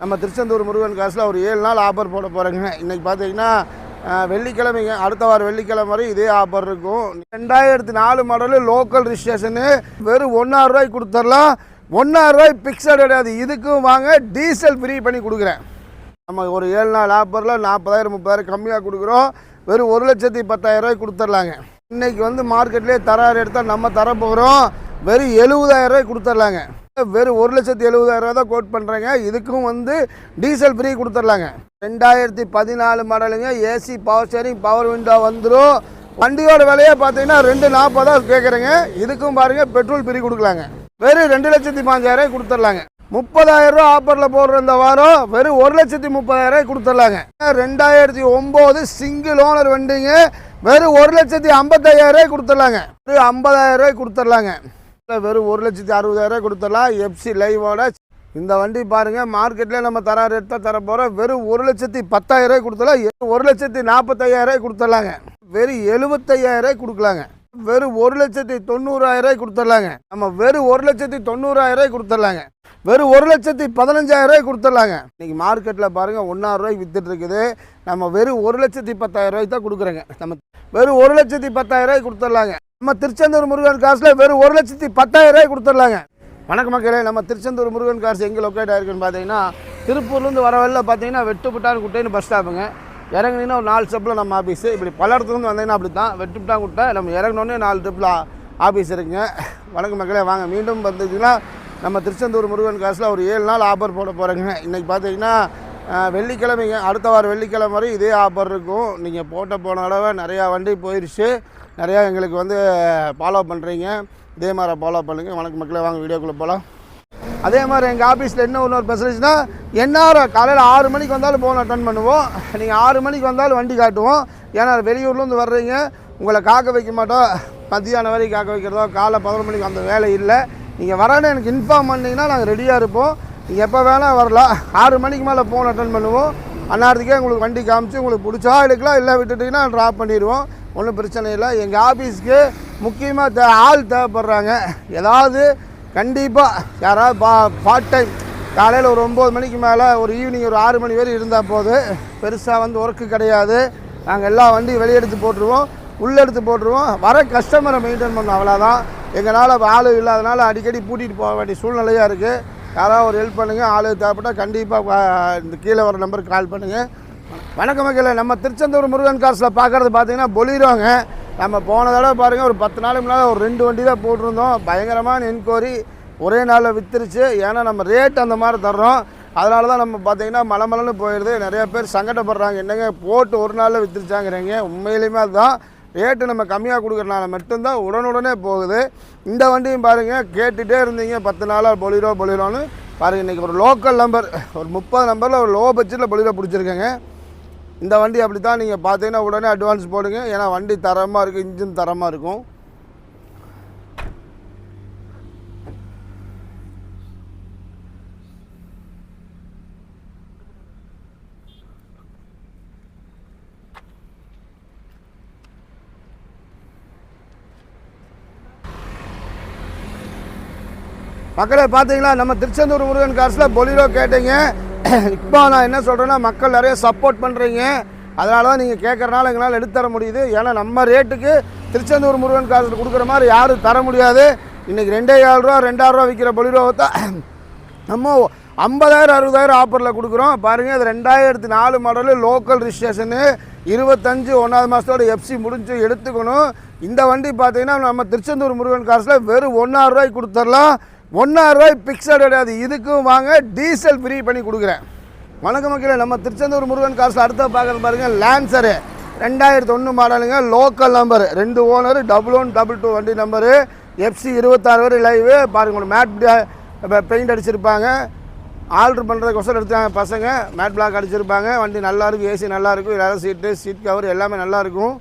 நம்ம திருச்செந்தூர் முருகன் காசில் ஒரு ஏழு நாள் ஆஃபர் போட போகிறேங்க. இன்றைக்கி பார்த்தீங்கன்னா வெள்ளிக்கிழமைங்க அடுத்த வாரம் வெள்ளிக்கிழமை வரை இதே ஆஃபர் இருக்கும். ரெண்டாயிரத்தி நாலு மாடலு லோக்கல் ரிஜிஸ்ட்ரேஷனு வெறும் ஒன்றாயிரம் ரூபாய்க்கு கொடுத்துர்லாம் ஒன்றாயிரம் ரூபாய் பிக்சட் கிடையாது. இதுக்கும் வாங்க டீசல் ஃப்ரீ பண்ணி கொடுக்குறேன். நம்ம ஒரு ஏழு நாள் ஆஃபரில் நாற்பதாயிரம் முப்பதாயிரம் கம்மியாக கொடுக்குறோம். வெறும் ஒரு லட்சத்தி பத்தாயிரம் ரூபாய் கொடுத்துர்லாங்க இன்னைக்கு வந்து மார்க்கெட்லேயே தராறு எடுத்தால் நம்ம தர போகிறோம் வெறும் எழுபதாயிரம் ரூபாய் கொடுத்துர்லாங்க வெறும் ஒரு லட்சத்தி எழுபதாயிரம் ரூபா தான் கோட் பண்ணுறேங்க இதுக்கும் வந்து டீசல் ஃப்ரீ கொடுத்துர்லாங்க. ரெண்டாயிரத்தி பதினாலு மாடலுங்க. AC power steering power window வந்துடும் வண்டியோட விலையே பார்த்தீங்கன்னா ரெண்டு நாற்பதா கேட்குறேங்க இதுக்கும் பாருங்கள் பெட்ரோல் ஃப்ரீ கொடுக்கலாங்க. வெறும் ரெண்டு லட்சத்தி பாஞ்சாயிரம் கொடுத்துர்லாங்க. முப்பதாயிரம் ரூபா ஆஃபரில் போடுற இந்த வாரம் வெறும் ஒரு லட்சத்தி முப்பதாயிரம் ரூபாய் கொடுத்துர்லாங்க. ரெண்டாயிரத்தி ஒம்பது சிங்கிள் ஓனர் வண்டிங்க. வெறும் ஒரு லட்சத்தி ஐம்பத்தாயிரம் ரூபாய் கொடுத்துர்லாங்க. வெறும் ஐம்பதாயிரம் ரூபாய் கொடுத்துர்லாங்க. வெறும் ஒரு லட்சத்தி அறுபதாயிரம் கொடுத்தலாம் எஃப்சி லைவோட இந்த வண்டி பாருங்க மார்க்கெட்டில் நம்ம தர ரேட் தான் தர போகிறோம் வெறும் ஒரு லட்சத்தி பத்தாயிரம் கொடுத்தலாம். ஒரு லட்சத்தி நாற்பத்தாயிரம் ரூபாய் கொடுத்துடலாங்க வெறும் எழுபத்தையாயிரம் கொடுக்கலாங்க. வெறும் ஒரு லட்சத்தி தொண்ணூறாயிரம் ரூபாய் கொடுத்துடலாங்க நம்ம வெறும் ஒரு லட்சத்தி தொண்ணூறாயிரம் ரூபாய் கொடுத்துடலாங்க வெறும் ஒரு லட்சத்தி பதினஞ்சாயிரம் ரூபாய் கொடுத்துடலாங்க மார்க்கெட்டில் பாருங்க ஒன்றாயிரம் ரூபாய்க்கு வித்துட்டு இருக்குது. நம்ம வெறும் ஒரு லட்சத்தி பத்தாயிரம் ரூபாய்க்கு தான் கொடுக்குறோங்க. நம்ம வெறும் ஒரு லட்சத்தி பத்தாயிரம் ரூபாய்க்கு கொடுத்துடலாங்க நம்ம திருச்செந்தூர் முருகன் காசில் வெறும் ஒரு லட்சத்தி பத்தாயிரம் ரூபாய் கொடுத்துடலாங்க. வணக்க மக்களே நம்ம திருச்செந்தூர் முருகன் காசு எங்கே லொக்கேட் ஆயிருக்குன்னு பார்த்தீங்கன்னா திருப்பூர்லேருந்து வர வழியில் பார்த்தீங்கன்னா வெட்டுப்பட்டான் குட்டைன்னு பஸ் ஸ்டாப்புங்க இறங்குனீங்கன்னா ஒரு நாலு ஸ்டெப்பில் நம்ம ஆஃபீஸு இப்படி பல இடத்துலேருந்து வந்தீங்கன்னா அப்படி தான் வெட்டுப்பட்டான் குட்டை நம்ம இறங்கினோடனே நாலு ஸ்டெப்பில் ஆஃபீஸ் இருக்குங்க. வணக்க மக்களே வாங்க. மீண்டும் வந்துச்சுன்னா நம்ம திருச்செந்தூர் முருகன் காசில் ஒரு ஏழு நாள் ஆஃபர் போட போகிறேங்க இன்றைக்கி பார்த்தீங்கன்னா வெள்ளிக்கிழமைங்க அடுத்த வாரம் வெள்ளிக்கிழமை வரை இதே ஆஃபர் இருக்கும். நீங்கள் போட்ட போன தடவை நிறையா வண்டி போயிடுச்சு நிறையா எங்களுக்கு வந்து ஃபாலோ பண்ணுறீங்க இதே மாதிரி ஃபாலோ பண்ணுங்கள் வணக்கம் மக்களே வாங்க வீடியோக்குள்ளே போகலாம் அதே மாதிரி எங்கள் ஆஃபீஸில் என்ன இன்னொரு ஃபெசிலிட்டினா எந்நேரம் காலையில் ஆறு மணிக்கு வந்தாலும் ஃபோன் அட்டன் பண்ணுவோம். நீங்கள் ஆறு மணிக்கு வந்தாலும் வண்டி காட்டுவோம். ஏன்னா வெளியூர்லேருந்து வர்றீங்க. உங்களை காக்க வைக்க மாட்டோம். மத்தியானம் வரைக்கும் காக்க வைக்கிறதோ காலை பதினொரு மணிக்கு அந்த வேலை இல்லை. நீங்கள் வரேன்னு எனக்கு இன்ஃபார்ம் பண்ணிங்கன்னா நாங்கள் ரெடியாக இருப்போம். எப்போ வேணால் வரலாம் ஆறு மணிக்கு மேலே ஃபோன் அட்டன் பண்ணுவோம். அந்நேரத்துக்கே உங்களுக்கு வண்டி காமிச்சு உங்களுக்கு பிடிச்சா எடுக்கலாம் இல்லை விட்டுட்டிங்கன்னா ட்ராப் பண்ணிடுவோம். ஒன்றும் பிரச்சனை இல்லை. எங்கள் ஆஃபீஸ்க்கு முக்கியமாக தே ஆள் தேவைப்படுறாங்க. ஏதாவது கண்டிப்பாக யாராவது பா பார்ட் டைம் காலையில் ஒரு ஒம்பது மணிக்கு மேலே ஒரு ஈவினிங் ஒரு ஆறு மணி வரை இருந்தால் போது பெருசாக வந்து ஒர்க்கு கிடையாது. நாங்கள் எல்லா வண்டியும் வெளியெடுத்து போட்டுருவோம். உள்ளே எடுத்து போட்டுருவோம். வர கஸ்டமரை மெயின்டைன் பண்ணோம் அவ்வளோதான் எங்களால் ஆள் இல்லாதனால அடிக்கடி பூட்டிகிட்டு போக வேண்டிய சூழ்நிலையாக இருக்குது யாராவது ஒரு ஹெல்ப் பண்ணுங்கள் ஆள் தேவைப்பட்டால் கண்டிப்பாக இந்த கீழே வர நம்பருக்கு கால் பண்ணுங்கள் வணக்கம் மக்களே நம்ம திருச்செந்தூர் முருகன் காசில் பார்க்குறது பார்த்தீங்கன்னா பொலிடுவாங்க நம்ம போன தடவை பாருங்கள் ஒரு பத்து நாளுக்கு முன்னால் ஒரு ரெண்டு வண்டி தான் போட்டிருந்தோம். பயங்கரமான என்கொயரி ஒரே நாளில் விற்றுருச்சு ஏன்னா நம்ம ரேட் அந்த மாதிரி தர்றோம். அதனால தான் நம்ம பார்த்தீங்கன்னா மலமலன்னு போயிடுது நிறைய பேர் சங்கடப்படுறாங்க. என்னங்க போட்டு ஒரு நாளில் விற்றுச்சாங்கிறீங்க உண்மையிலுமே அதுதான். ரேட்டு நம்ம கம்மியாக கொடுக்குறனால மட்டும்தான் உடனுடனே போகுது. இந்த வண்டியும் பாருங்கள் கேட்டுகிட்டே இருந்தீங்க. பத்து நாளாக பொலிரோ பொலிரோன்னு. பாருங்கள் இன்றைக்கி ஒரு லோக்கல் நம்பர் ஒரு முப்பது நம்பரில் ஒரு லோ பட்ஜெட்டில் பொலிரோ பிடிச்சிருக்கேங்க. இந்த வண்டி அப்படி தான் நீங்கள் பார்த்தீங்கன்னா உடனே அட்வான்ஸ் போடுங்க. ஏன்னா வண்டி தரமாக இருக்கும் இன்ஜின் தரமாக இருக்கும். மக்களே பார்த்தீங்களா? நம்ம திருச்செந்தூர் முருகன் காசில் பொலிரோ கேட்டீங்க. இப்போ நான் என்ன சொல்கிறேன்னா மக்கள் நிறைய சப்போர்ட் பண்ணுறீங்க அதனால தான் நீங்கள் கேட்குறனால எங்களால் எடுத்து தர முடியுது. ஏன்னா நம்ம ரேட்டுக்கு திருச்செந்தூர் முருகன் காசில் கொடுக்குற மாதிரி யாரும் தர முடியாது. இன்றைக்கி ரெண்டே ஏழு ரூபா ரெண்டாயிரரூவா விற்கிற பொலிரோவை தான் நம்ம ஐம்பதாயிரம் அறுபதாயிரம் ஆஃபரில் கொடுக்குறோம். பாருங்கள் இது ரெண்டாயிரத்தி நாலு மாடலு லோக்கல் ரிஜிஸ்ட்ரேஷனு இருபத்தஞ்சு ஒன்றாவது மாதத்தோட எஃப்சி முடிஞ்சு எடுத்துக்கணும். இந்த வண்டி பார்த்தீங்கன்னா நம்ம திருச்செந்தூர் முருகன் காசில் வெறும் ஒன்றாயிரம் ரூபாய்க்கு கொடுத்துர்லாம் ஒன்றாயிரம் ரூபாய் பிக்சட் கிடையாது. இதுக்கும் வாங்க டீசல் ஃப்ரீ பண்ணி கொடுக்குறேன். வணக்கம் மக்களே நம்ம திருச்செந்தூர் முருகன் காசில் அடுத்த பார்க்குறது பாருங்கள் லேன்சரு ரெண்டாயிரத்து ஒன்று மாடலுங்க லோக்கல் நம்பர் ரெண்டு owner double one double two வண்டி நம்பரு எஃப்சி இருபத்தாறு வரை லைவு பாருங்க மேட் பெயிண்ட் அடிச்சிருப்பாங்க. ஆல்ட்ரு பண்ணுறதுக்கோசரம் எடுத்தாங்க பசங்க. மேட் பிளாக் அடிச்சிருப்பாங்க. வண்டி நல்லாயிருக்கும் ஏசி நல்லாயிருக்கும் எல்லாரும் சீட்டு சீட் கவர் எல்லாமே நல்லாயிருக்கும்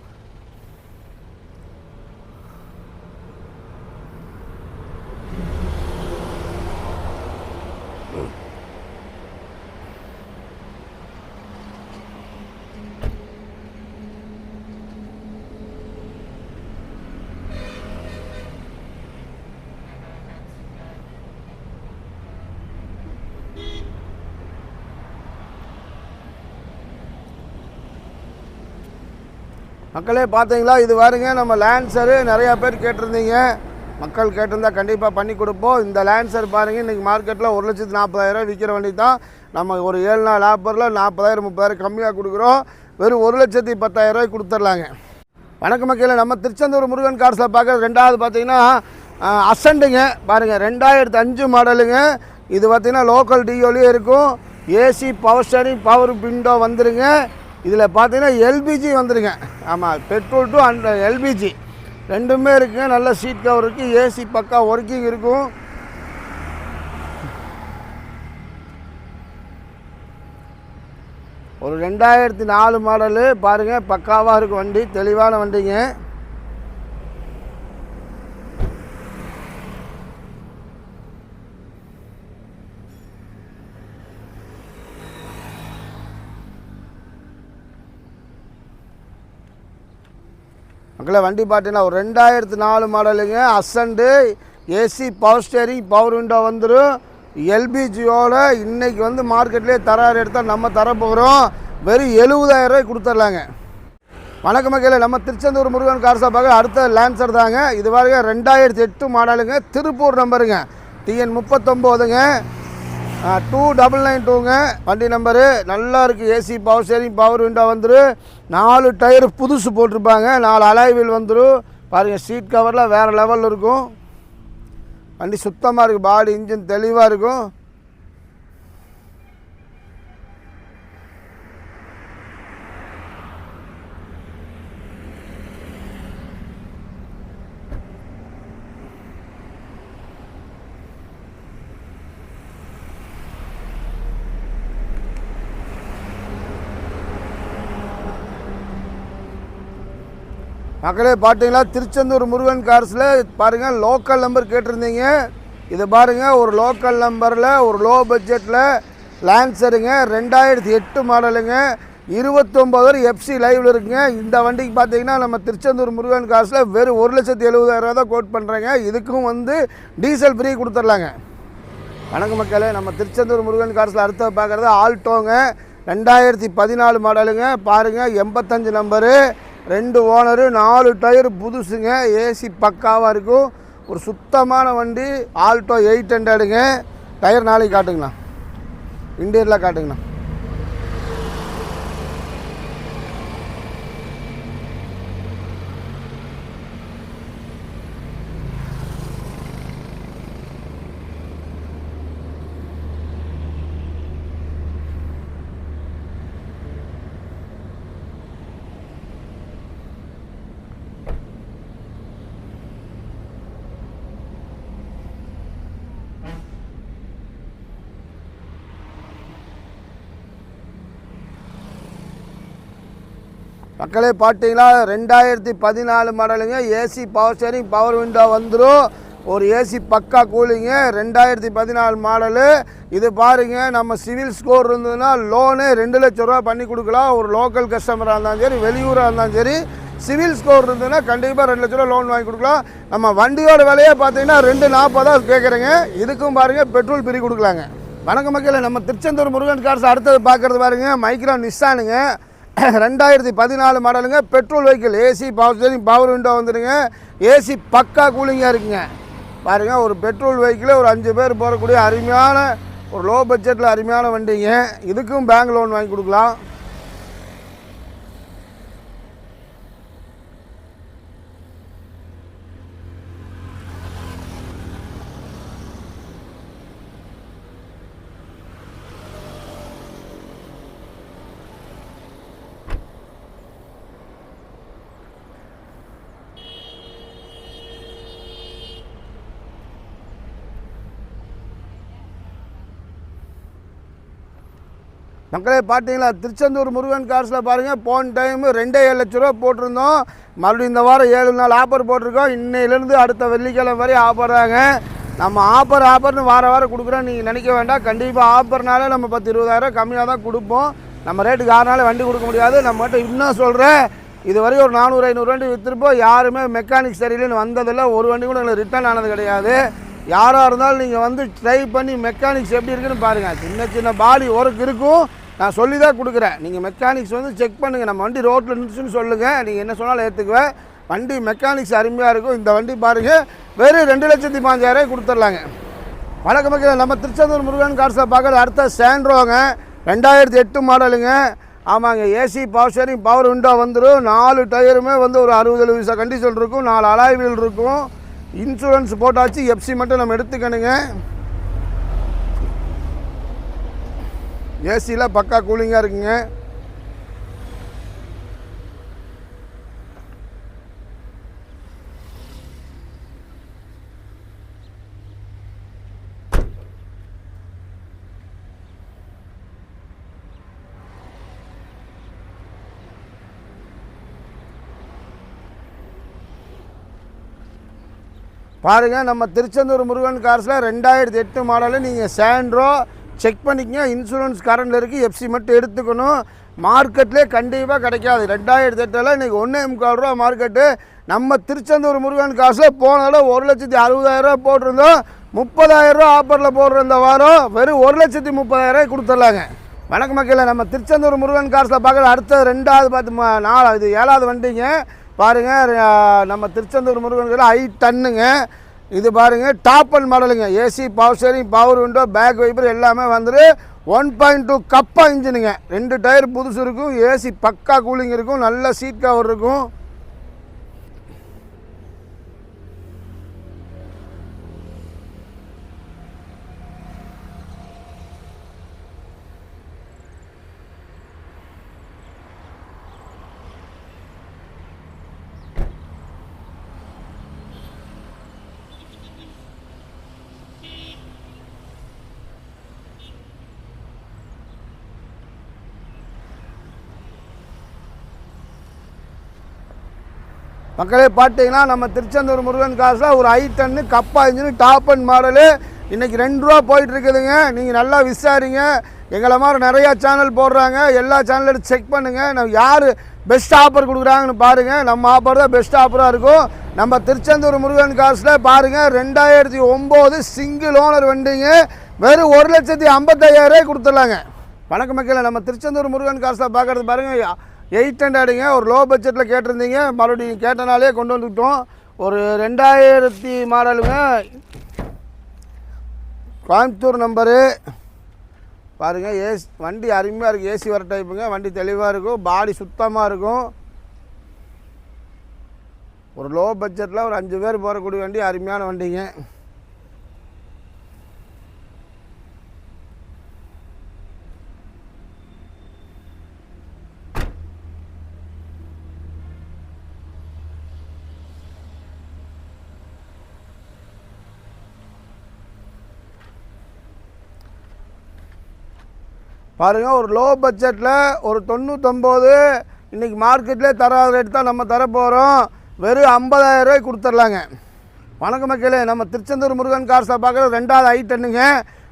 மக்களே பார்த்தீங்களா? இது பாருங்க நம்ம லேன்சரு நிறையா பேர் கேட்டிருந்தீங்க. மக்கள் கேட்டிருந்தா கண்டிப்பாக பண்ணி கொடுப்போம். இந்த லேன்சர் பாருங்கள் இன்றைக்கி மார்க்கெட்டில் ஒரு லட்சத்து நாற்பதாயிரம் விற்கிற வண்டி தான். நம்ம ஒரு ஏழு நாள் ஆஃபரில் நாற்பதாயிரம் முப்பதாயிரம் கம்மியாக கொடுக்குறோம். வெறும் ஒரு லட்சத்தி பத்தாயிரம் கொடுத்துர்லாங்க வணக்கம் மக்கள் நம்ம திருச்செந்தூர் முருகன் கார்ஸில் பார்க்குறது ரெண்டாவது பார்த்தீங்கன்னா அசண்டுங்க. பாருங்கள் ரெண்டாயிரத்து அஞ்சு மாடலுங்க இது பார்த்திங்கன்னா லோக்கல் டிஓலையும் இருக்கும். AC power steering power window வந்துருங்க. இதில் பார்த்தீங்கன்னா எல்பிஜி வந்துருங்க ஆமாம் பெட்ரோல் டு அண்ட் எல்பிஜி ரெண்டுமே இருக்குங்க நல்ல சீட் கவர் இருக்குது ஏசி பக்கா ஒர்க்கிங் இருக்கும். ஒரு ரெண்டாயிரத்தி நாலு மாடலு பாருங்கள் பக்காவாக இருக்கும் வண்டி தெளிவான வண்டிங்க. மக்களே வண்டி பார்த்தீங்கன்னா ஒரு ரெண்டாயிரத்து நாலு மாடலுங்க. அசண்டு AC power steering power window வந்துடும் எல்பிஜியோட இன்றைக்கி வந்து மார்க்கெட்லேயே தராறு எடுத்தால் நம்ம தரப்போகிறோம். வெறும் எழுபதாயிரம் ரூபாய் கொடுத்துட்லாங்க. வணக்க மக்களே நம்ம திருச்செந்தூர் முருகன் கார் அடுத்த லேன்சர் தாங்க. இது வரைக்கும் ரெண்டாயிரத்தி எட்டு மாடலுங்க. திருப்பூர் நம்பருங்க. டிஎன் முப்பத்தொம்போதுங்க. டூ டபுள் நைன் டூங்க வண்டி நம்பரு நல்லா இருக்குது AC power steering power window வந்துடும் நாலு டயர் புதுசு போட்டிருப்பாங்க. நாலு அலாய்வில் வந்துடும் பாருங்கள் சீட் கவர்லாம் வேறு லெவலில் இருக்கும். வண்டி சுத்தமாக இருக்குது பாடி இன்ஜின் தெளிவாக இருக்கும். மக்களே பார்த்தீங்களா திருச்செந்தூர் முருகன் கார்ஸில் பாருங்கள் லோக்கல் நம்பர் கேட்டிருந்தீங்க. இது பாருங்கள் ஒரு லோக்கல் நம்பரில் ஒரு லோ பட்ஜெட்டில் லான்சருங்க ரெண்டாயிரத்தி எட்டு மாடலுங்க இருபத்தொம்போது எஃப்சி லைவில் இருக்குங்க. இந்த வண்டிக்கு பார்த்தீங்கன்னா நம்ம திருச்செந்தூர் முருகன் காசில் வெறும் ஒரு லட்சத்தி எழுபதாயிரம் தான் கோட் பண்ணுறேங்க இதுக்கும் வந்து டீசல் ஃப்ரீ கொடுத்துர்லாங்க வணக்கம் மக்களே நம்ம திருச்செந்தூர் முருகன் காசில் அடுத்த பார்க்குறது ஆல்டோங்க ரெண்டாயிரத்தி பதினாலு மாடலுங்க பாருங்கள் எண்பத்தஞ்சு நம்பரு ரெண்டு ஓனரு நாலு டயர் புதுசுங்க. ஏசி பக்காவாக இருக்கும். ஒரு சுத்தமான வண்டி ஆல்டோ எயிட் ஹண்ட்ரடுங்க. டயர் நாளைக்கு காட்டுங்கண்ணா. இன்டீரியரில் காட்டுங்கண்ணா. மக்களே பார்த்தீங்களா? ரெண்டாயிரத்தி பதினாலு மாடலுங்க. AC power steering power window வந்துடும் ஒரு ஏசி பக்கா கூலிங்க. ரெண்டாயிரத்தி பதினாலு மாடலு. இது பாருங்க நம்ம சிவில் ஸ்கோர் இருந்ததுன்னா லோனு ரெண்டு லட்ச ரூபா பண்ணி கொடுக்கலாம். ஒரு லோக்கல் கஸ்டமராக இருந்தாலும் சரி வெளியூராக இருந்தாலும் சரி சிவில் ஸ்கோர் இருந்ததுன்னா கண்டிப்பாக ரெண்டு லட்ச ரூபா லோன் வாங்கி கொடுக்கலாம். நம்ம வண்டியோட விலையே பார்த்தீங்கன்னா ரெண்டு நாற்பதா கேட்குறேங்க இதுக்கும் பாருங்கள் பெட்ரோல் பிரி கொடுக்கலாங்க. வணக்கம் மக்கள் நம்ம திருச்செந்தூர் முருகன் கார்ஸ் அடுத்தது பார்க்குறது பாருங்க மைக்ரோ நிஸ்ஸானுங்க. ரெண்டாயிரத்தி பதினாலு மாடலுங்க. Petrol vehicle AC power steering power window வந்துடுங்க ஏசி பக்கா கூலிங்காக இருக்குங்க. பாருங்கள் ஒரு பெட்ரோல் வெஹிக்கிளே ஒரு அஞ்சு பேர் போகக்கூடிய அருமையான ஒரு லோ பட்ஜெட்டில் அருமையான வண்டிங்க. இதுக்கும் பேங்க் லோன் வாங்கி கொடுக்கலாம். மக்களே பார்த்தீங்களா? திருச்செந்தூர் முருகன் கார்ஸில் பாருங்கள் போன டைமு ரெண்டே ஏழு லட்ச ரூபா போட்டிருந்தோம். மறுபடியும் இந்த வாரம் ஏழு நாள் ஆஃபர் போட்டிருக்கோம். இன்னையிலேருந்து அடுத்த வெள்ளிக்கிழமை வரை ஆஃபர் தாங்க. நம்ம ஆஃபர் ஆஃபர்னு வார வாரம் கொடுக்குறோம் நீங்கள் நினைக்க வேண்டாம். கண்டிப்பாக ஆஃபர்னாலே நம்ம பத்து இருபதாயிரம் கம்மியாக தான் கொடுப்போம். நம்ம ரேட்டுக்கு யாருனாலும் வண்டி கொடுக்க முடியாது. நம்ம மட்டும் இன்னும் சொல்கிறேன் இது வரையும் ஒரு நானூறு ஐநூறு வண்டி விற்றுருப்போம் யாருமே மெக்கானிக் சரியில்லைன்னு வந்ததில்லை. ஒரு வண்டி கூட எங்களுக்கு ரிட்டர்ன் ஆனது கிடையாது. யாராக இருந்தாலும் நீங்கள் வந்து ட்ரை பண்ணி மெக்கானிக்ஸ் எப்படி இருக்குன்னு பாருங்கள் சின்ன சின்ன பாடி ஒர்க் இருக்கும் நான் சொல்லி தான் கொடுக்குறேன். நீங்கள் மெக்கானிக்ஸ் வந்து செக் பண்ணுங்கள் நம்ம வண்டி ரோட்டில் இருந்துச்சுன்னு சொல்லுங்கள் நீங்கள் என்ன சொன்னாலும் ஏற்றுக்குவேன் வண்டி மெக்கானிக்ஸ் அருமையாக இருக்கும். இந்த வண்டி பாருங்கள் வெறும் ரெண்டு லட்சத்தி பாஞ்சாயிரம் கொடுத்துர்லாங்க. வணக்கம் மக்களே நம்ம திருச்செந்தூர் முருகன் கார்ஸில் பார்க்குறது அடுத்த சேண்ட்ரோங்க ரெண்டாயிரத்தி எட்டு மாடலுங்க ஆமாங்க. AC power steering power window வந்துடும் நாலு டயருமே வந்து ஒரு அறுபது எழுபது கண்டிஷன் இருக்கும். நாலு அலாய்வில் இருக்கும். இன்சூரன்ஸ் போட்டாச்சு. எஃப்சி மட்டும் நம்ம எடுத்துக்கணுங்க. ஏசியில் பக்கா கூலிங்காக இருக்குங்க. பாருங்கள் நம்ம திருச்செந்தூர் முருகன் கார்ஸில் ரெண்டாயிரத்தி எட்டு மாடலில் நீங்கள் சாண்ட்ரோ செக் பண்ணிக்கங்க. இன்சூரன்ஸ் கரண்டில் இருக்குது எஃப்சி மட்டும் எடுத்துக்கணும். மார்க்கெட்லேயே கண்டிப்பாக கிடைக்காது. ரெண்டாயிரத்தி எட்டில் இன்றைக்கி ஒன்றே முக்கால் ரூபா மார்க்கெட்டு நம்ம திருச்செந்தூர் முருகன் காசில் போன தடவை ஒரு லட்சத்தி அறுபதாயிரரூவா போட்டிருந்தோம். முப்பதாயிரரூவா ஆஃபரில் போடுற இந்த வாரம் வெறும் ஒரு லட்சத்தி முப்பதாயிரரூவா கொடுத்துட்லாங்க. வணக்கம் மக்களை நம்ம திருச்செந்தூர் முருகன் காசில் பார்க்குற அடுத்த ரெண்டாவது பார்த்து ம- நாலு இது ஏழாவது வண்டிங்க. பாருங்கள் நம்ம திருச்செந்தூர் முருகன் கார்ல ஐ டன்னுங்க. இது பாருங்கள் டாப் அண்ட் மாடலுங்க AC power steering power window back wiper எல்லாமே வந்துட்டு ஒன் பாயிண்ட் டூ கப்பா இன்ஜினுங்க ரெண்டு டயர் புதுசு இருக்கும். ஏசி பக்கா கூலிங் இருக்கும். நல்ல சீட் கவர் இருக்கும். மக்களே பார்த்தீங்கன்னா நம்ம திருச்செந்தூர் முருகன் காசில் ஒரு ஐ டன்னு கப்பா இன்ஜினு டாப் அண்ட் மாடலு. இன்றைக்கி ரெண்டு ரூபா போயிட்டுருக்குதுங்க. நீங்கள் நல்லா விசாரிங்க. எங்களை மாதிரி நிறையா சேனல் போடுறாங்க. எல்லா சேனலும் செக் பண்ணுங்கள் நம்ம யார் பெஸ்ட் ஆஃபர் கொடுக்குறாங்கன்னு பாருங்கள் நம்ம ஆஃபர் தான் பெஸ்ட் ஆஃபராக இருக்கும். நம்ம திருச்செந்தூர் முருகன் காசில் பாருங்கள் ரெண்டாயிரத்தி ஒம்பது சிங்கிள் ஓனர் வண்டிங்க. வெறும் ஒரு லட்சத்தி ஐம்பத்தையாயிரம் கொடுத்துடலாங்க. வணக்கம் மக்களே நம்ம திருச்செந்தூர் முருகன் காசில் பார்க்குறது பாருங்கள் எயிட் ஹண்ட்ரடுங்க ஒரு லோ பட்ஜெட்டில் கேட்டிருந்தீங்க. மறுபடியும் கேட்டனாலே கொண்டு வந்துக்கிட்டோம் ஒரு ரெண்டாயிரத்தி மாடலுங்க. கோயம்புத்தூர் நம்பரு பாருங்கள் ஏசி வண்டி அருமையாக இருக்குது ஏசி வர டைப்புங்க வண்டி தெளிவாக இருக்கும். பாடி சுத்தமாக இருக்கும். ஒரு லோ பட்ஜெட்டில் ஒரு அஞ்சு பேர் போகக்கூடிய வண்டி அருமையான வண்டிங்க. பாருங்க ஒரு லோ பட்ஜெட்டில் ஒரு தொண்ணூத்தொம்போது இன்றைக்கி மார்க்கெட்லேயே தராத ரேட் தான் நம்ம தரப்போகிறோம் வெறும் 50000 ரூபாய்க்கு கொடுத்துர்லாங்க. வணக்கம் மக்களே நம்ம திருச்செந்தூர் முருகன் கார்ஸை பார்க்குற ரெண்டாவது ஐ டன்னுங்க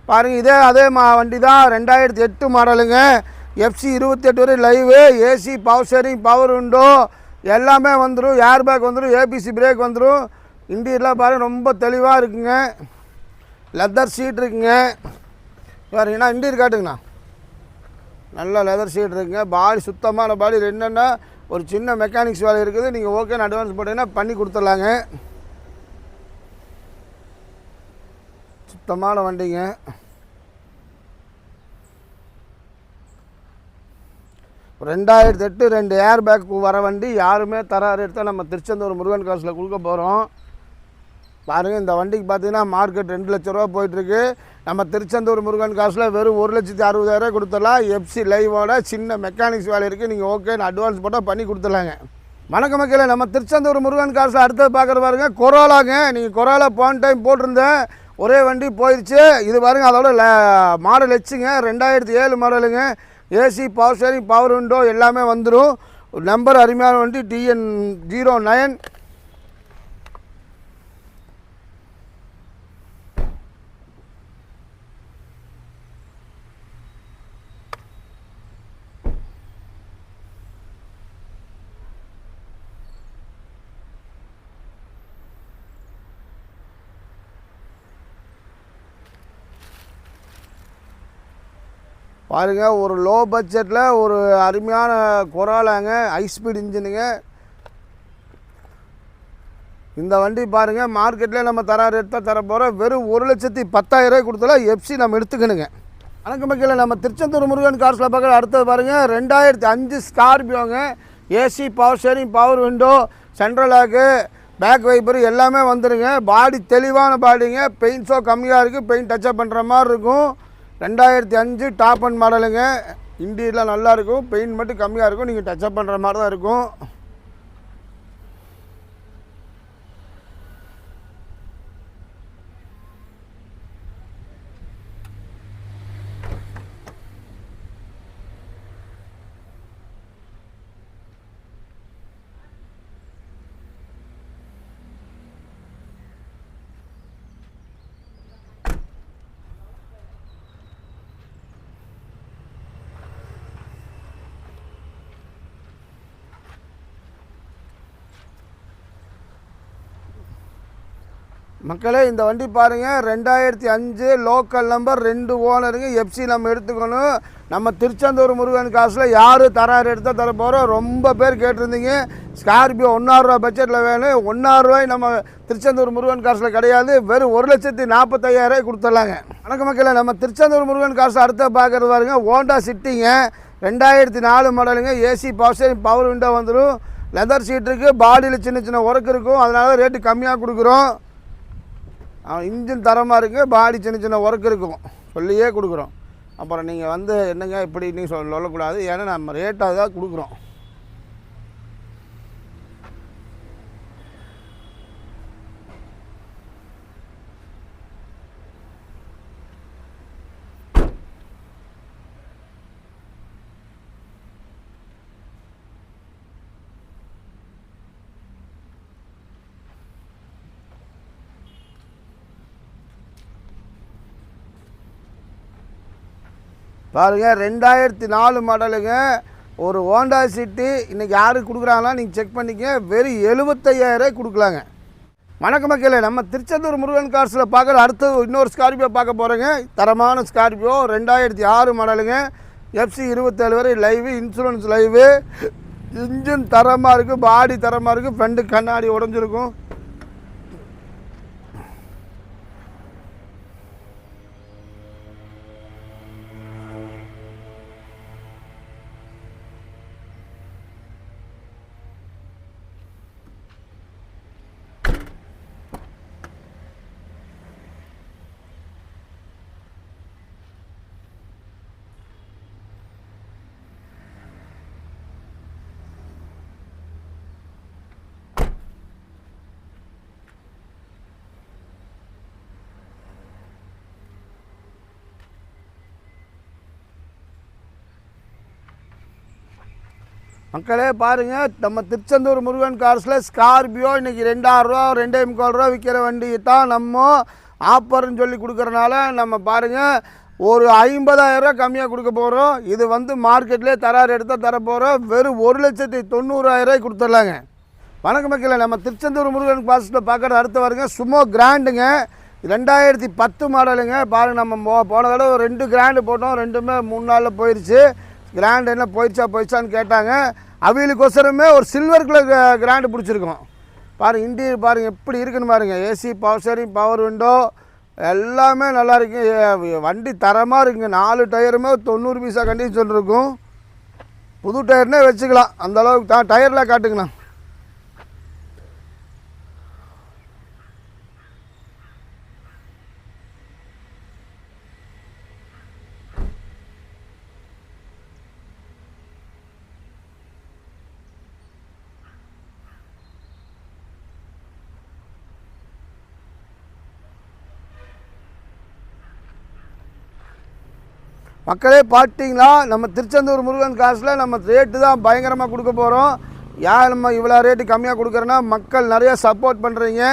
பாருங்கள் இதே அதே மா வண்டி தான் ரெண்டாயிரத்தி எட்டு மாடலுங்க எஃப்சி இருபத்தெட்டு வரை live AC power steering power window எல்லாமே வந்துடும் ஏர் பேக் வந்துடும் ஏபிசி பிரேக் வந்துடும் இன்டீரியர்லாம் பாருங்கள் ரொம்ப தெளிவாக இருக்குங்க. லெதர் சீட் இருக்குங்க. பாருங்கண்ணா இன்டீரியர் காட்டுங்கண்ணா. நல்ல லெதர் சீட் இருக்குங்க. பாடி சுத்தமான பாடி. என்னென்னா ஒரு சின்ன மெக்கானிக்ஸ் வேலை இருக்குது. நீங்கள் ஓகேன்னு அட்வான்ஸ் போட்டீங்கன்னா பண்ணி கொடுத்துட்லாங்க. சுத்தமான வண்டிங்க. ரெண்டாயிரத்தி எட்டு ரெண்டு ஏர் பேக் வர வண்டி யாருமே தராரு எடுத்தால் நம்ம திருச்செந்தூர் முருகன் காசில் கொடுக்க போகிறோம் பாருங்கள் இந்த வண்டிக்கு பார்த்தீங்கன்னா மார்க்கெட் ரெண்டு லட்ச ரூபா போயிட்டுருக்கு. நம்ம திருச்செந்தூர் முருகன் காசில் வெறும் ஒரு லட்சத்தி அறுபதாயிரம் கொடுத்துடலாம். எஃப்சி லைவோட சின்ன மெக்கானிக்ஸ் வேலை இருக்குது நீங்கள் ஓகேன்னு அட்வான்ஸ் போட்டால் பண்ணி கொடுத்துடலாங்க. வணக்க மக்களே நம்ம திருச்செந்தூர் முருகன் காசில் அடுத்தது பார்க்குற பாருங்க. கொரோலாங்க நீங்கள் கொரோலா போன டைம் போட்டிருந்தேன். ஒரே வண்டி போயிடுச்சு இது பாருங்க அதோட ல- மாடல் வச்சுங்க ரெண்டாயிரத்தி ஏழு மாடலுங்க AC power steering power window எல்லாமே வந்துடும் நம்பர் அருமையான வண்டி டிஎன் ஜீரோ நைன் பாருங்கள் ஒரு லோ பட்ஜெட்டில் ஒரு அருமையான குராலாங்க ஹைஸ்பீட் இன்ஜினுங்க இந்த வண்டி பாருங்கள் மார்க்கெட்டில் நம்ம தர ரேட் தான் தர போகிறோம் வெறும் ஒரு லட்சத்தி பத்தாயிரரூவா கொடுத்தாலும் எஃப்சி நம்ம எடுத்துக்கணுங்க. வணக்கம் மக்களே நம்ம திருச்செந்தூர் முருகன் கார்ஸில் பார்க்குற அடுத்தது பாருங்கள் ரெண்டாயிரத்தி அஞ்சு ஸ்கார்பியோங்க AC power steering power window central lock back wiper எல்லாமே வந்துடுங்க பாடி தெளிவான பாடிங்க பெயிண்ட்ஸோ கம்மியாக இருக்குது பெயிண்ட் டச்சப் பண்ணுற மாதிரி இருக்கும். ரெண்டாயிரத்தி அஞ்சு டாப் அண்ட் மாடலுங்க இன்டீரியர்லாம் நல்லாயிருக்கும் பெயின் பெயிண்ட் மட்டும் கம்மியாக இருக்கும். நீங்கள் டச்சப் பண்ணுற மாதிரி தான் இருக்கும். மக்களே இந்த வண்டி பாருங்கள் ரெண்டாயிரத்தி அஞ்சு லோக்கல் நம்பர் ரெண்டு ஓனருங்க. எஃப்சி நம்ம எடுத்துக்கணும். நம்ம திருச்செந்தூர் முருகன் காசில் யார் தராரு எடுத்தால் தர போகிறோம் ரொம்ப பேர் கேட்டிருந்தீங்க. ஸ்கார்பியோ ஒன்றாயிரூவா பட்ஜெட்டில் வேணும். ஒன்றாயிரூவாய் நம்ம திருச்செந்தூர் முருகன் காசில் கிடையாது. வெறும் ஒரு லட்சத்தி நாற்பத்தையாயிரம் கொடுத்துடலாங்க. வணக்கம் மக்களே நம்ம திருச்செந்தூர் முருகன் காசில் அடுத்த பார்க்குறது பாருங்க. ஹோண்டா சிட்டிங்க ரெண்டாயிரத்தி நாலு மாடலுங்க ஏசி பவர் பவர் விண்டோ வந்துடும் லெதர் சீட் இருக்குது பாடியில் சின்ன சின்ன ஒர்க் இருக்கும். அதனால ரேட்டு கம்மியாக கொடுக்குறோம். இன்ஜின் தரமாக இருக்குது பாடி சின்ன சின்ன ஒர்க் இருக்கும். சொல்லியே கொடுக்குறோம். அப்புறம் நீங்கள் வந்து என்னங்க இப்படி நீங்கள் சொல்ல சொல்லக்கூடாது. ஏன்னா நம்ம ரேட்டாக தான் கொடுக்குறோம். பாருங்கள் ரெண்டாயிரத்தி நாலு மாடலுங்க. ஒரு ஹோண்டா சிட்டி இன்றைக்கி யாருக்கு கொடுக்குறாங்களா நீங்கள் செக் பண்ணிக்க வெறும் எழுபத்தையாயிரம் கொடுக்கலாங்க. வணக்க மக்களே நம்ம திருச்செந்தூர் முருகன் கார்ஸில் பார்க்குற அடுத்தது இன்னொரு ஸ்கார்பியோ பார்க்க போகிறோங்க தரமான ஸ்கார்பியோ ரெண்டாயிரத்தி ஆறு மாடலுங்க. எஃப்சி இருபத்தேழு வரை லைவு இன்சூரன்ஸ் லைவு இன்ஜின் தரமாக இருக்குது பாடி தரமாக இருக்குது ஃப்ரெண்டு கண்ணாடி உடஞ்சிருக்கும். மக்களே பாருங்கள் நம்ம திருச்செந்தூர் முருகன் கார்ஸில் ஸ்கார்பியோ இன்றைக்கி ரெண்டாயிரரூவா ரெண்டே முக்கால் ரூபா விற்கிற வண்டியை தான் நம்ம ஆஃபர்னு சொல்லி கொடுக்குறனால நம்ம பாருங்கள் ஒரு ஐம்பதாயிரரூவா கம்மியாக கொடுக்க போகிறோம் இது வந்து மார்க்கெட்லேயே தரார் எடுத்தால் தர போகிறோம் வெறும் ஒரு லட்சத்தி தொண்ணூறாயிரரூவாய்க்கு கொடுத்துட்லாங்க. வணக்கம் மக்களே நம்ம திருச்செந்தூர் முருகன் கார்ஸில் பார்க்குற அடுத்த வருங்க. சும்மா கிராண்டுங்க. ரெண்டாயிரத்தி பத்து மாடலுங்க பாருங்கள் நம்ம போ- போன தடவை ரெண்டு கிராண்டு போட்டோம். ரெண்டுமே மூணு நாளில் போயிடுச்சு கிராண்ட் என்ன போயிடுச்சா போயிடுச்சான்னு கேட்டாங்க. அவங்களுக்கொசரமே ஒரு சில்வர் கலர் கிராண்டு பிடிச்சிருக்கோம். பாருங்கள் இன்டீரியர் பாருங்கள் எப்படி இருக்குன்னு பாருங்கள் AC power steering power window எல்லாமே நல்லா இருக்கு. வண்டி தரமாக இருக்குங்க. நாலு டயருமே தொண்ணூறு பீஸா கண்டிஷன் இருக்கும். புது டயர்னே வச்சுக்கலாம். அந்தளவுக்கு தான் டயரில் காட்டுங்கண்ணா. மக்களே பார்த்தீங்களா நம்ம திருச்செந்தூர் முருகன் காசில் நம்ம ரேட்டு தான் பயங்கரமாக கொடுக்க போகிறோம் ஏன் நம்ம இவ்வளோ ரேட்டு கம்மியாக கொடுக்குறோன்னா மக்கள் நிறைய சப்போர்ட் பண்ணுறீங்க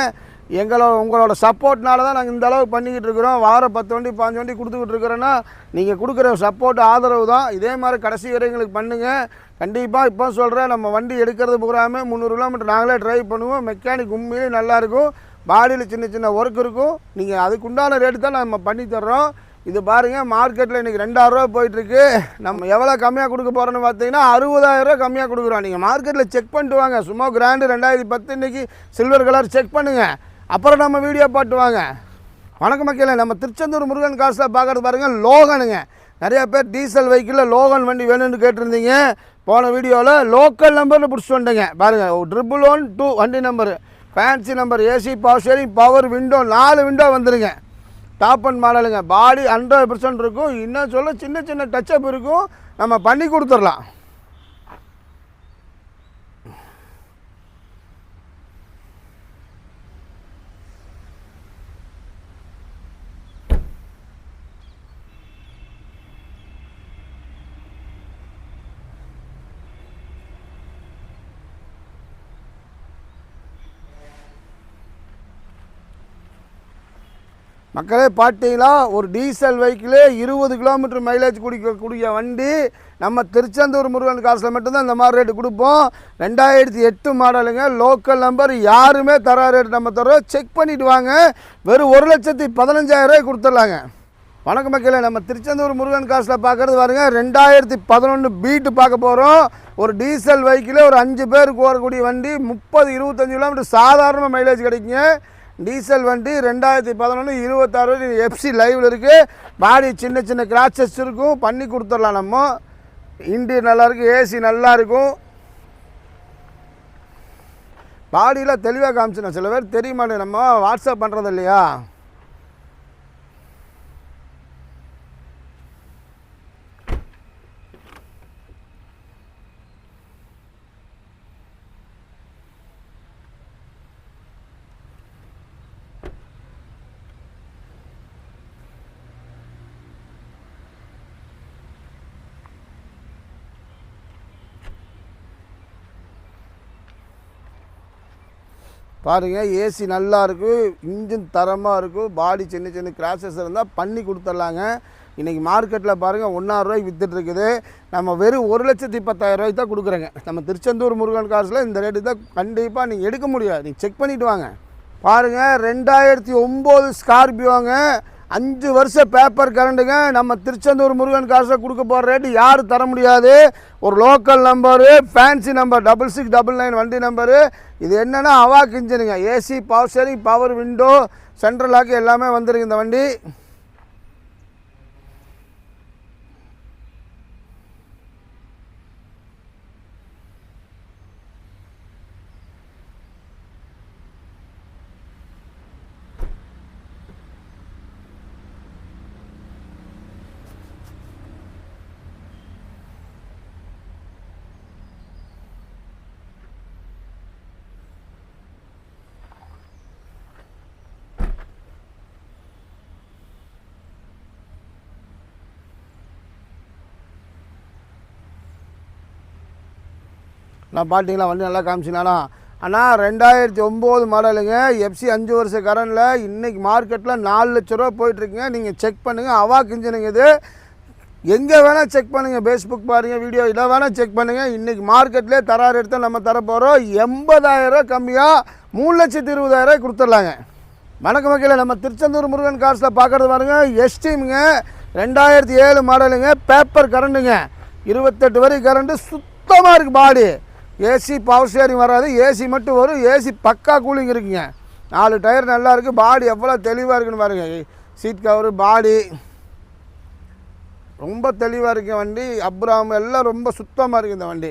எங்களோட உங்களோட சப்போர்ட்னால தான் நாங்கள் இந்தளவு பண்ணிக்கிட்டு இருக்கிறோம். வாரம் பத்து வண்டி பாஞ்சு வண்டி கொடுத்துக்கிட்டு இருக்கிறோன்னா நீங்கள் கொடுக்குற சப்போர்ட் ஆதரவு தான். இதே மாதிரி கடைசி வரை எங்களுக்கு பண்ணுங்கள் கண்டிப்பாக இப்போ சொல்கிறேன் நம்ம வண்டி எடுக்கிறது பூராமே முந்நூறு கிலோமீட்டர் நாங்களே ட்ரைவ் பண்ணுவோம். மெக்கானிக் உண்மையிலே நல்லாயிருக்கும் பாடியில் சின்ன சின்ன ஒர்க் இருக்கும். நீங்கள் அதுக்குண்டான ரேட்டு தான் நம்ம பண்ணித்தர்றோம் இது பாருங்கள் மார்க்கெட்டில் இன்றைக்கி ரெண்டாயிரரூவா போயிட்டுருக்கு. நம்ம எவ்வளோ கம்மியாக கொடுக்க போகிறோன்னு பார்த்தீங்கன்னா அறுபதாயிரரூவா கம்மியாக கொடுக்குறோம். நீங்கள் மார்க்கெட்டில் செக் பண்ணிட்டு வாங்க. சும்மா கிராண்டு ரெண்டாயிரத்தி பத்து இன்றைக்கி சில்வர் கலர் செக் பண்ணுங்கள் அப்புறம் நம்ம வீடியோ பாட்டு வாங்க. வணக்கம் மக்களே நம்ம திருச்செந்தூர் முருகன் காசில் பார்க்குறது பாருங்கள் லோகனுங்க. நிறையா பேர் டீசல் வெஹிக்கிளில் லோகன் வண்டி வேணும்னு கேட்டிருந்தீங்க. போன வீடியோவில் லோக்கல் நம்பர்னு பிடிச்சி வந்துட்டேங்க. பாருங்கள் ட்ரிபிள் ஒன் டூ வண்டி number fancy number AC power steering power window நாலு விண்டோ வந்துடுங்க டாப் அண்ட் மாடலுங்க. பாடி ஹண்ட்ரட் பர்சன்ட் இருக்கும். இன்னும் சொல்ல சின்ன சின்ன டச்சப் இருக்கும். நம்ம பண்ணி கொடுத்துடலாம். மக்களே பார்த்தீங்களா ஒரு டீசல் வெஹிக்கிளே இருபது கிலோமீட்டர் மைலேஜ் குடிக்கக்கூடிய வண்டி நம்ம திருச்செந்தூர் முருகன் காசில் மட்டும்தான் இந்த மாதிரி ரேட்டு கொடுப்போம். ரெண்டாயிரத்தி எட்டு மாடலுங்க லோக்கல் நம்பர் யாருமே தர ரேட் நம்ம தரோம் செக் பண்ணிவிட்டு வாங்க. வெறும் ஒரு லட்சத்தி பதினஞ்சாயிரரூவாய் கொடுத்துடலாங்க. வணக்கம் மக்களே நம்ம திருச்செந்தூர் முருகன் காசில் பார்க்குறது பாருங்க. ரெண்டாயிரத்தி பதினொன்று பீட்டு பார்க்க போகிறோம் ஒரு டீசல் வெஹிக்கிளே ஒரு அஞ்சு பேருக்கு போகக்கூடிய வண்டி முப்பது இருபத்தஞ்சு கிலோமீட்டர் சாதாரண மைலேஜ் கிடைக்குங்க. டீசல் வண்டி ரெண்டாயிரத்தி பதினொன்று இருபத்தாறு எஃப்சி லைவில் இருக்குது பாடி சின்ன சின்ன கிராச்சஸ் இருக்கும். பண்ணி கொடுத்துடலாம் நம்ம. இண்டி நல்லாயிருக்கும் ஏசி நல்லாயிருக்கும் பாடியெலாம் பாடியில் தெளிவாக காமிச்சிடும் சில பேர் தெரிய மாட்டேன் நம்ம வாட்ஸ்அப் பண்ணுறது இல்லையா? பாருங்கள் ஏசி நல்லா இன்ஜின் தரமாக இருக்கும் பாடி சின்ன சின்ன கிராச்சஸ் இருந்தால் பண்ணி கொடுத்துட்லாங்க. இன்றைக்கி மார்க்கெட்டில் பாருங்கள் ஒன்றாயிரூவாய்க்கு விற்றுட்ருக்குது நம்ம வெறும் ஒரு லட்சத்தி பத்தாயிரம் ரூபாய்க்கு தான் கொடுக்குறேங்க. நம்ம திருச்செந்தூர் முருகன் காசில் இந்த ரேட்டு தான் கண்டிப்பாக நீங்கள் எடுக்க முடியாது. நீங்கள் செக் பண்ணிவிட்டு வாங்க. பாருங்கள் ரெண்டாயிரத்தி ஒம்பது ஸ்கார்பியோங்க அஞ்சு வருஷம் பேப்பர் கரண்டுங்க நம்ம திருச்செந்தூர் முருகன் காசில் கொடுக்க போகிற ரேட்டு யாரும் தர முடியாது. ஒரு local number fancy number double six double nine வண்டி நம்பரு இது என்னென்னா அவாக் இன்ஜினுங்க AC power steering power window central lock எல்லாமே வந்துருக்கு இந்த வண்டி. நான் பார்த்தீங்களா வண்டி நல்லா காமிச்சினானா? ஆனால் ரெண்டாயிரத்தி ஒம்பது மாடலுங்க. எஃப்சி அஞ்சு வருஷ கரண்டில் இன்றைக்கி மார்க்கெட்டில் நாலு லட்ச ரூபா போயிட்டுருக்குங்க. நீங்கள் செக் பண்ணுங்கள் அவாக் கிஞ்சினுங்க இது. எங்கே வேணால் செக் பண்ணுங்கள் ஃபேஸ்புக் பாருங்கள் வீடியோ இதை வேணால் செக் பண்ணுங்கள் இன்றைக்கி மார்க்கெட்லேயே தரார் எடுத்து நம்ம தரப்போகிறோம் எண்பதாயிரரூவா கம்மியாக மூணு லட்சத்தி இருபதாயிரரூவா கொடுத்துட்லாங்க. வணக்கம் வகையில் நம்ம திருச்செந்தூர் முருகன் காசில் பார்க்குறது பாருங்க. எஸ்டீமுங்க ரெண்டாயிரத்தி ஏழு மாடலுங்க. பேப்பர் கரண்டுங்க இருபத்தெட்டு வரை கரண்டு சுத்தமாக இருக்குது பாடி. ஏசி பவர் ஸ்டேரிங் வராது. ஏசி மட்டும் வரும். ஏசி பக்கா கூலிங் இருக்குங்க. நாலு டயர் நல்லா இருக்குது பாடி எவ்வளோ தெளிவாக இருக்குன்னு பாருங்கள் சீட் கவரு பாடி ரொம்ப தெளிவாக இருக்குது வண்டி. அப்புறம் எல்லாம் ரொம்ப சுத்தமாக இருக்குது இந்த வண்டி.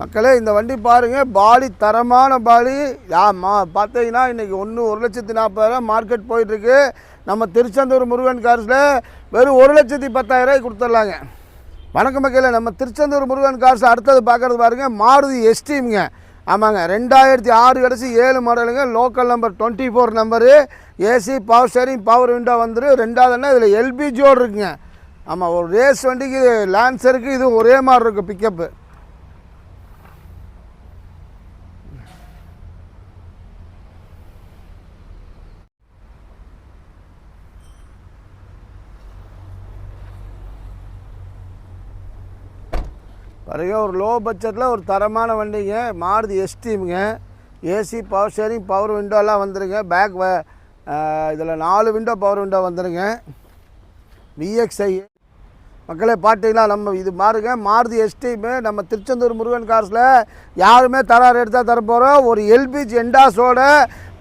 மக்களே இந்த வண்டி பாருங்கள் பாடி தரமான பாடி ஆமா பார்த்தீங்கன்னா இன்றைக்கி ஒன்று ஒரு லட்சத்தி நாற்பதாயிரம் மார்க்கெட் போயிட்டுருக்கு. நம்ம திருச்செந்தூர் முருகன் கார்ஸில் வெறும் ஒரு லட்சத்தி பத்தாயிரரூவாய்க்கு கொடுத்துட்லாங்க. வணக்கம் மக்களே நம்ம திருச்செந்தூர் முருகன் கார்ஸ் அடுத்தது பார்க்குறது பாருங்கள் மாருதி எஸ்டீம்ங்க ஆமாங்க ரெண்டாயிரத்தி ஆறு கடைசி ஏழு மாடலுங்க local number twenty four number AC power steering power window வந்துடும் ரெண்டாவதுன்னா இதில் எல்பிஜியோடு இருக்குங்க. ஆமாம் ஒரு ரேஸ் வண்டிக்கு லான்சருக்கு இது ஒரே மாதிரி இருக்குது பிக்கப்பு பாருங்க ஒரு லோ பட்ஜெட்டில் ஒரு தரமான வண்டிங்க. மாருதி எஸ்டீமுங்க ஏசி பவர் ஷேரிங் பவர் விண்டோலாம் வந்துருங்க. பேக் இதில் நாலு விண்டோ பவர் விண்டோ வந்துருங்க. விஎக்ஸ்ஐ மக்களே பார்த்தீங்களா நம்ம இது மாறுங்க மாருதி எஸ்டீமு நம்ம திருச்செந்தூர் முருகன் காசில் யாருமே தரார் எடுத்தால் தரப்போகிறோம் ஒரு எல்பிஜி எண்டாஸோட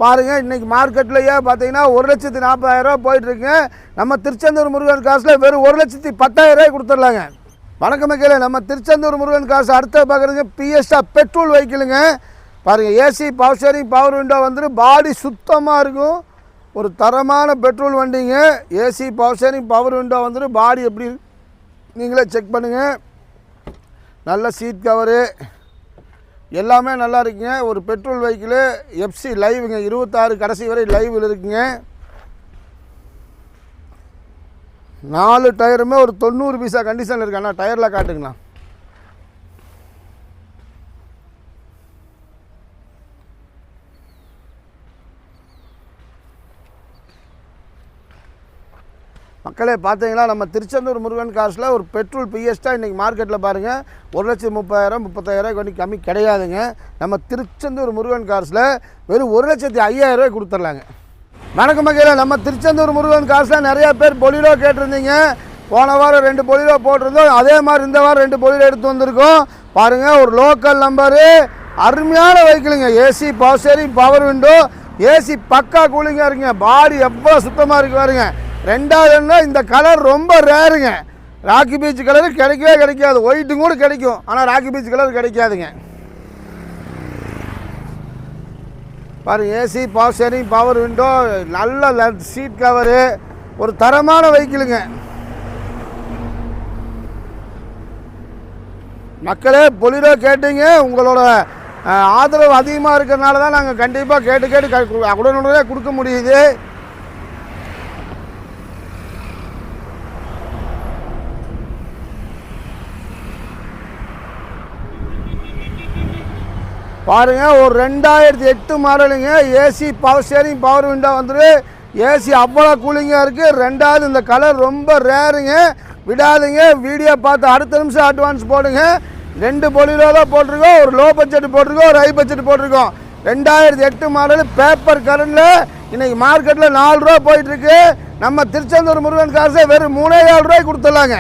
பாருங்கள் இன்றைக்கி மார்க்கெட்லேயே பார்த்தீங்கன்னா ஒரு லட்சத்தி நாற்பதாயிரரூவா போயிட்டுருக்குங்க நம்ம திருச்செந்தூர் முருகன் காசில் வெறும் ஒரு லட்சத்தி பத்தாயிரரூவாய் கொடுத்துடலாங்க. வணக்கம் மக்களே நம்ம திருச்செந்தூர் முருகன் காசு அடுத்த பார்க்குறதுங்க பிஎஸ்டா பெட்ரோல் வைக்கிளுங்க பாருங்கள் AC power steering power window வந்துட்டு பாடி சுத்தமாக இருக்கும். ஒரு தரமான பெட்ரோல் வண்டிங்க. AC power steering power window வந்துட்டு பாடி எப்படி நீங்களே செக் பண்ணுங்கள் நல்ல சீட் கவரு எல்லாமே நல்லா இருக்குங்க. ஒரு பெட்ரோல் வெஹிக்கிளு எஃப்சி லைவுங்க இருபத்தாறு கடைசி வரை லைவில் இருக்குங்க. நாலு டயருமே ஒரு தொண்ணூறு பீஸா கண்டிஷனில் இருக்கு. அண்ணா டயரில் காட்டுங்கண்ணா. மக்களே பார்த்தீங்களா? நம்ம திருச்செந்தூர் முருகன் காசில் ஒரு பெட்ரோல் பிஎஸ்டா இன்றைக்கி மார்க்கெட்டில் பாருங்கள் ஒரு லட்சம் முப்பதாயிரம் முப்பத்தாயிரம் கொஞ்சம் கம்மி கிடையாதுங்க. நம்ம திருச்செந்தூர் முருகன் காசில் வெறும் ஒரு லட்சத்தி ஐயாயிரரூவா கொடுத்துர்லாங்க. வணக்கம் மக்கள் நம்ம திருச்செந்தூர் முருகன் காசில் நிறையா பேர் பொலிரோ கேட்டிருந்தீங்க. போன வாரம் ரெண்டு பொலிரோ போட்டிருந்தோம். அதே மாதிரி இந்த வாரம் ரெண்டு பொலிரோ எடுத்து வந்திருக்கோம். பாருங்கள் ஒரு லோக்கல் நம்பரு அருமையான வெஹிக்கிளுங்க AC power power window AC பக்கா கூலிங்காக இருக்குங்க. பாடி எவ்வளோ சுத்தமாக இருக்கு பாருங்க. ரெண்டாவதுன்னா இந்த கலர் ரொம்ப ரேருங்க ராக்கி பீச் கலர் கிடைக்கவே கிடைக்காது. ஒயிட்டும் கூட கிடைக்கும். ஆனால் ராக்கி பீச் கலர் கிடைக்காதுங்க. பாருங்க AC power steering power window நல்ல சீட் கவரு ஒரு தரமான வெஹிக்கிளுங்க மக்களே பொலிரோ கேட்டீங்க உங்களோட ஆதரவு அதிகமாக இருக்கிறனால தான் நாங்கள் கண்டிப்பாக கேட்டு கேட்டு க- உடனுடனே கொடுக்க முடியுது. பாருங்க ஒரு ரெண்டாயிரத்தி எட்டு மாடலுங்க. AC power steering power window வந்துடு ஏசி அவ்வளோ கூலிங்காக இருக்குது ரெண்டாவது இந்த கலர் ரொம்ப ரேருங்க விடாதுங்க. வீடியோ பார்த்து அடுத்த நிமிஷம் அட்வான்ஸ் போடுங்க. ரெண்டு பொலியிலோ தான் போட்டிருக்கோம். ஒரு லோ பட்ஜெட் போட்டிருக்கோம் ஒரு ஹை பட்ஜெட் போட்டிருக்கோம். ரெண்டாயிரத்தி எட்டு மாடல் பேப்பர் கரண்டில் இன்றைக்கி மார்க்கெட்டில் நாலு ரூபா போயிட்டுருக்கு நம்ம திருச்செந்தூர் முருகன் காசை வெறும் மூணே ஏழு ரூபாய்க்கு கொடுத்துடலாங்க.